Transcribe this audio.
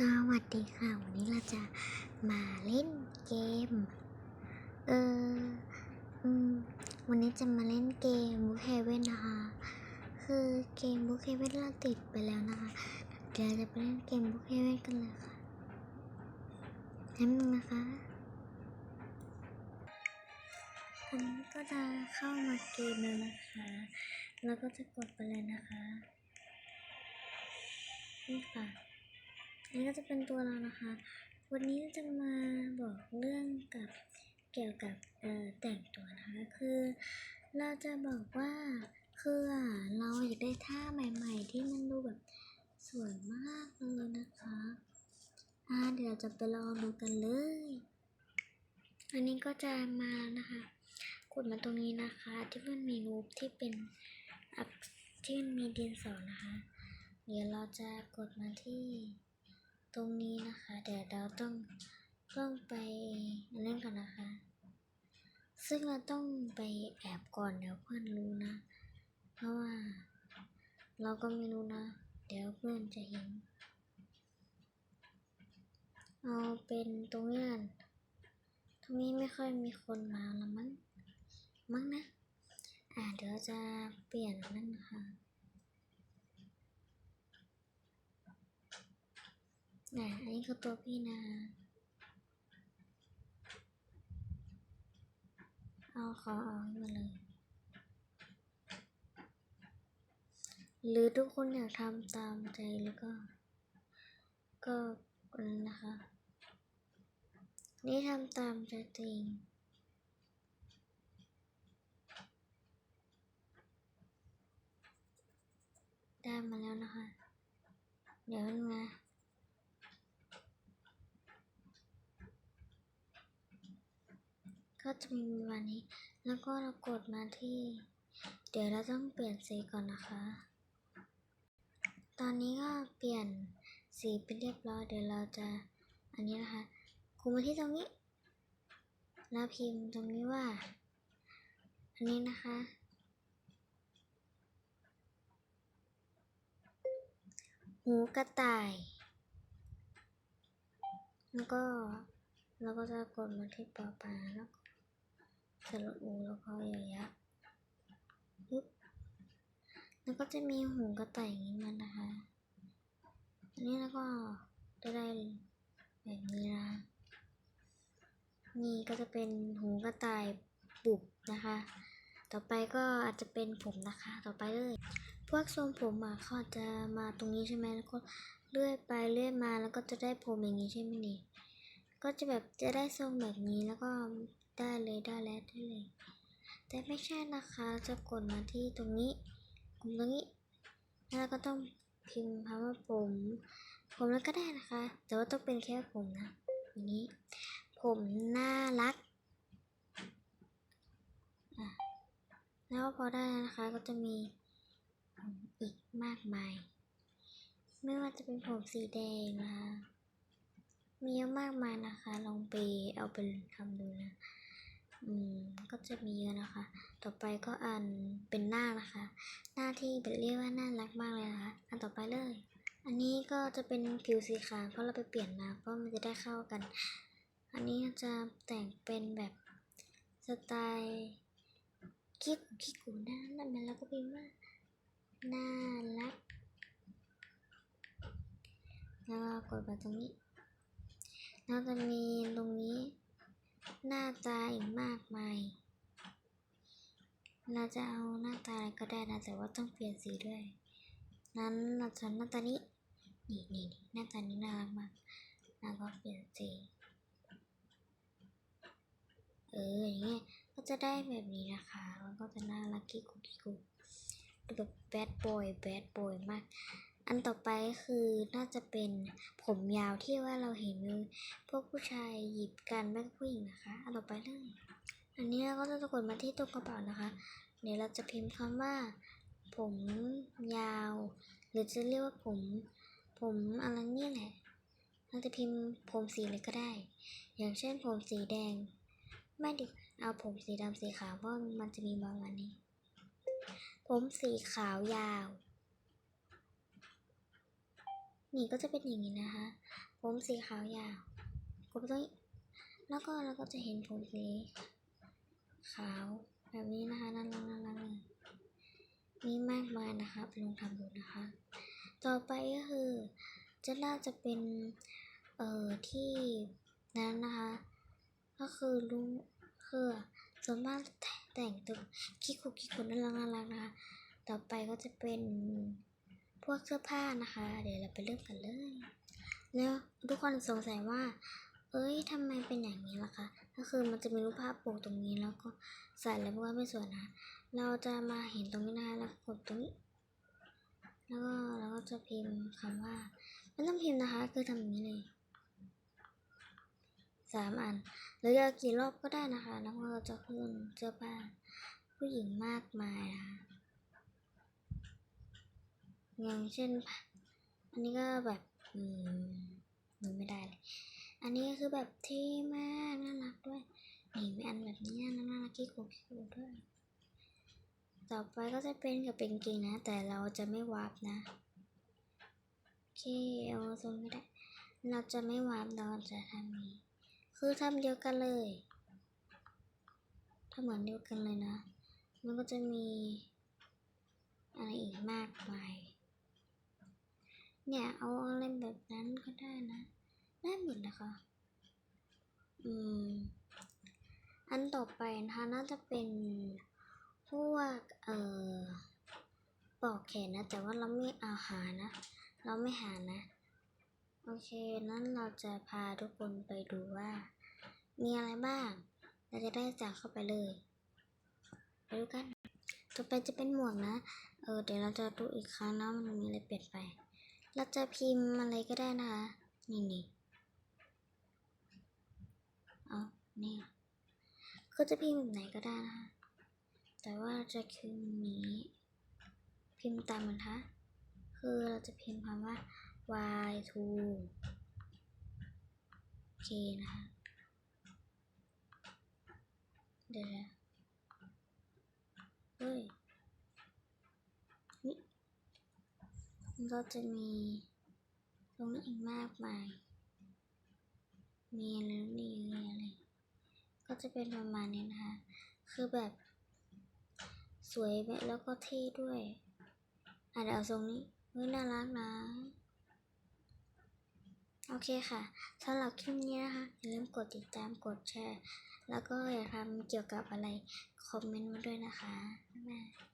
สวัสดีค่ะ วันนี้เราจะมาเล่นเกม เอออืมวันนี้จะมาเล่นเกมบุ๊ h เฮเว่นนะคะ คือเกมบุ๊ h เฮเว่นเราติดไปแล้วนะคะ เดี๋ยวเราจะไปเล่นเกมบุ๊ h เฮเว่นกันเลยค่ะนั่นงนะคะอันนี้ก็จะเข้ามาเกมแล้วนะคะ แล้วก็จะกดไปเลยนะคะ นี่ค่ะ นนี้ก็จะเป็นตัวเรานะคะ วันนี้จะมาบอกเรื่องกับเกี่ยวกับเอ่อแต่งตัวนะคะคือ เราจะบอกว่าคือเราอยากได้ท่าใหม่ ๆ ที่มันดูแบบสวยมากเลยนะคะอ่าเดี๋ยวจะไปลองดูกันเลย อันนี้ก็จะมานะคะกดมาตรงนี้นะคะ ที่มันมีรูปที่เป็นที่มันมีดินสอนะคะ เดี๋ยวเราจะกดมาที่ ตรงนี้นะคะ เดี๋ยวเราต้องต้องไปเล่นกันนะคะ ซึ่งเราต้องไปแอบก่อนเดี๋ยวเพื่อนรู้นะ เพราะว่า เราก็ไม่รู้นะ เดี๋ยวเพื่อนจะเห็น เอาเป็นตรงนี้กันตรงนี้ไม่ค่อยมีคนมาละมั้งมั้งนะ อ่าเดี๋ยวจะเปลี่ยนนั่นนะคะ อะอันนี้คือตัวพี่นะเอาขอเอาให้มาเลย หรือทุกคนอยากทำตามใจแล้วก็ ก็นะคะ นี่ทำตามใจตัวเองได้มาแล้วนะคะ เดี๋ยวมันมา ก็ จะมีประมาณนี้ แล้วก็เรากดมาที่ เดี๋ยวเราต้องเปลี่ยนสีก่อนนะคะ ตอนนี้ก็เปลี่ยนสีเป็นเรียบร้อย เดี๋ยวเราจะอันนี้นะคะคุมมาที่ตรงนี้ แล้วพิมพ์ตรงนี้ว่า อันนี้นะคะ หูกระต่าย แล้วก็เราก็จะกดมาที่ปอปลาแล้วก็ สระอูแล้วก็ยอยักษ์ปึ๊บแล้วก็จะมีหูกระต่ายอย่างนี้มานะคะ อันนี้แล้วก็จะได้แบบนี้นะ นี่ก็จะเป็นหูกระต่ายปุบนะคะ ต่อไปก็อาจจะเป็นผมนะคะ ต่อไปเลย พวกทรงผมอะเขาจจะมาตรงนี้ใช่ไหมแล้วก็เลื่อยไปเลื่อยมาแล้วก็จะได้ผมอย่างนี้ใช่ไหมนี่ ก็จะแบบจะได้ทรงแบบนี้แล้วก็ ได้เลยได้แล้วได้เลย แต่ไม่ใช่นะคะ จะกดมาที่ตรงนี้กดตรงนี้ แล้วก็ต้องพิมพ์คำว่าผม ผมแล้วก็ได้นะคะ แต่ว่าต้องเป็นแค่ผมนะอย่างนี้ ผมน่ารักอะแล้วพอได้นะคะ ก็จะมีผมอีกมากมาย ไม่ว่าจะเป็นผมสีแดงนะคะมีเยอะมากมายนะคะ ลองไปเอาไปทำดูนะ อืมก็จะมีเยอะนะคะ ต่อไปก็อันเป็นหน้านะคะ หน้าที่เป็นเรียกว่าน่ารักมากเลยนะคะ อันต่อไปเลย อันนี้ก็จะเป็นผิวสีขาวเพราะเราไปเปลี่ยนมาเพราะมันจะได้เข้ากัน อันนี้จะแต่งเป็นแบบสไตล์คิกคิกกูน่านั่นมันแล้วก็พิมพ์ว่าน่ารักแล้วก็กดไปตรงนี้แล้วจะมีตรงนี้ หน้าตาอีกมากมาย เราจะเอาหน้าตาอะไรก็ได้นะแต่ว่าต้องเปลี่ยนสีด้วย นั้นเราจะหน้าตานี้ นี่นี่นี่หน้าตานี้น่ารักมากแล้วก็เปลี่ยนสี เอออย่างเงี้ยก็จะได้แบบนี้นะคะแล้วก็จะน่ารักกิ๊กกุ๊กกิ๊กกุ๊กแบบแบดบอยแบดบอยมาก อันต่อไปคือน่าจะเป็นผมยาวที่ว่าเราเห็นพวกผู้ชายหยิบกันแม่ผู้หญิงนะคะ อันต่อไปเลยอันนี้เราก็จะกดมาที่ตัวกระเป๋านะคะ เดี๋ยวเราจะพิมพ์คำว่า ผมยาว หรือจะเรียกว่าผม ผมอะไรเนี่ยแหละเราจะพิมพ์ผมสีอะไรก็ได้ อย่างเช่นผมสีแดง ไม่ดิเอาผมสีดำสีขาวเพราะมันจะมีประมาณนี้ ผมสีขาวยาว หนีก็จะเป็นอย่างนี้นะคะ ผมสีขาวยาวผมต้องแล้วก็เราก็จะเห็นผมสีขาวแบบนี้นะคะน่ารักน่ารักเลยมีมากมายนะคะไปลองทำดูนะคะ ต่อไปก็คือจะน่าจะเป็นเอ่อที่นั้นนะคะ ก็คือลุงคือส่วนมากแต่งตัวขี้คุกขี้คุน่ารักน่ารักนะคะ ต่อไปก็จะเป็น พวกเสื้อผ้านะคะ เดี๋ยวเราไปเริ่มกันเลย แล้วทุกคนสงสัยว่า เอ้ยทำไมเป็นอย่างนี้ล่ะคะ ก็คือมันจะมีรูปภาพโปกตรงนี้แล้วก็ใส่แล้วว่าไม่สวยนะ เราจะมาเห็นตรงนี้นะคะแล้วกดตรงนี้ แล้วก็เราก็จะพิมพ์คำว่าไม่ต้องพิมพ์นะคะ คือทำอย่างนี้เลยสามอันหรือจะกี่รอบก็ได้นะคะ แล้วก็จะขึ้นเสื้อผ้าผู้หญิงมากมายนะคะ อย่างเช่น อันนี้ก็แบบ อืมนึกไม่ได้เลย อันนี้ก็คือแบบเท่มากน่ารักด้วย นี่มีอันแบบนี้น่ารักกิ๊กโกกิ๊กโกด้วย ต่อไปก็จะเป็นกับเป็นเกงนะ แต่เราจะไม่วาร์ปนะโอเคเอาซนไม่ได้ เราจะไม่วาร์ปเราจะทำนี้ คือทำเดียวกันเลยถ้าเหมือนเดียวกันเลยนะ มันก็จะมีอะไรอีกมากมาย เนี่ยเอาอะไรแบบนั้นก็ได้นะ ได้หมดนะคะ อืม อันต่อไปนะคะน่าจะเป็นพวกเอ่อปลอกแขนนะ แต่ว่าเราไม่เอาหานะ เราไม่หานะ โอเค นั้นเราจะพาทุกคนไปดูว่า มีอะไรบ้าง เราจะได้จากเข้าไปเลยไปดูกัน ต่อไปจะเป็นหมวกนะ เออเดี๋ยวเราจะดูอีกครั้งนะมันมีอะไรเปลี่ยนไป เราจะพิมพ์อะไรก็ได้นะคะ นี่นี่เอานี่ก็จะพิมพ์แบบไหนก็ได้นะคะ แต่ว่าจะพิมพ์นี้ พิมพ์ตามมันคะคือเราจะพิมพ์คำว่า y to โอเคนะคะ เดี๋ยวนะเฮ้ย นี่ มันก็จะมีตรงนี้อีกมากมาย มีอะไรนี่มีอะไร ก็จะเป็นประมาณนี้นะคะ คือแบบ สวยแบบแล้วก็เท่ด้วยอะเดี๋ยวเอาทรงนี้เฮ้ยน่ารักนะ โอเคค่ะสำหรับคลิปนี้นะคะ อย่าลืมกดติดตามกดแชร์ แล้วก็อย่าทำเกี่ยวกับอะไร คอมเมนต์มาด้วยนะคะบ๊ายบาย